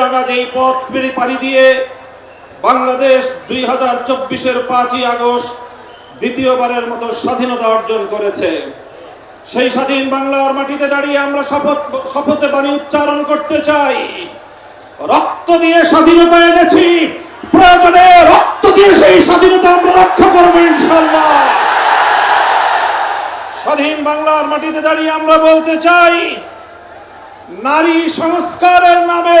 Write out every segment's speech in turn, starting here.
রাঙা যেই পথ পেরি পাড়ি দিয়ে বাংলাদেশ দুই হাজার চব্বিশের পাঁচই আগস্ট দ্বিতীয়বারের মতো স্বাধীনতা অর্জন করেছে। সেই স্বাধীন বাংলার মাটিতে দাঁড়িয়ে আমরা শপথ, শপথে বাণী উচ্চারণ করতে চাই। রক্ত দিয়ে স্বাধীনতা এনেছি, প্রয়োজনে রক্ত দিয়ে সেই স্বাধীনতা আমরা রক্ষা করব ইনশাল্লাহ স্বাধীন বাংলার মাটিতে দাঁড়িয়ে আমরা বলতে চাই, নারী সংস্কারের নামে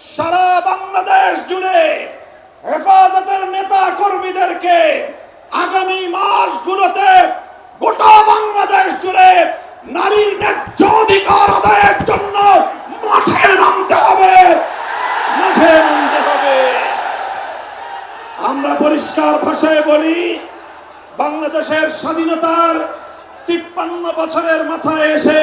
সারা বাংলাদেশ জুড়ে হেফাজতের নেতা কর্মীদেরকে আগামী মাসগুলোতে গোটা বাংলাদেশ জুড়ে নারীর ন্যায্য অধিকার আদায়ের জন্য মাঠে নামতে হবে। মাঠে নামতে হবে। আমরা পরিষ্কার ভাষায় বলি, বাংলাদেশের স্বাধীনতার তিপ্পান্ন বছরের মাথায় এসে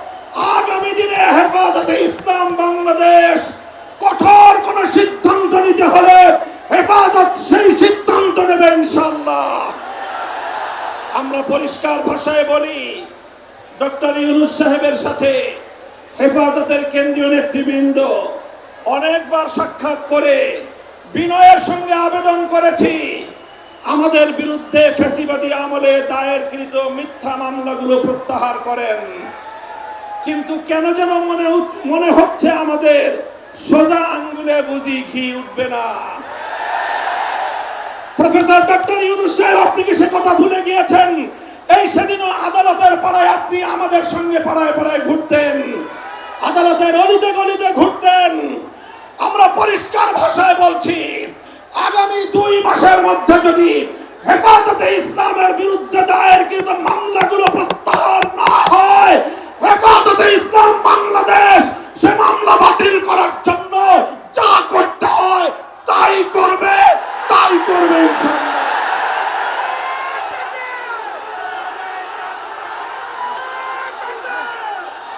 আগামী দিনে হেফাজতে ইসলাম বাংলাদেশ কঠোর কোন সিদ্ধান্ত নিতে হলে হেফাজত সেই সিদ্ধান্ত নেবে ইনশাল্লাহ আমরা পরিষ্কার ভাষায় বলি, ডক্টর ইউনুস সাহেবের সাথে হেফাজতের কেন্দ্রীয় নেতৃবৃন্দ অনেকবার সাক্ষাৎ করে বিনয়ের সঙ্গে আবেদন করেছি, আমাদের বিরুদ্ধে ফেসিবাদী আমলে দায়েরকৃত মিথ্যা মামলাগুলো প্রত্যাহার করেন। কিন্তু কেন যেন মনে মনে হচ্ছে আমাদের সোজা আঙ্গুলে বুঝি ঘি উঠবে না। প্রফেসর ডক্টর ইউনুস সাহেব, আপনি কি সে কথা ভুলে গিয়েছেন? এই সেদিনও আদালতের পাড়ায় আপনি আমাদের সঙ্গে পাড়ায় পাড়ায় ঘুরতেন। আদালতের অলিতে গলিতে ঘুরতেন। আমরা পরিষ্কার ভাষায় বলছি, আগামী দুই মাসের মধ্যে যদি হেফাজতে ইসলামের বিরুদ্ধে দায়েরকৃত মামলাগুলো প্রত্যাহার না হয় হেফাজতে ইসলাম বাংলা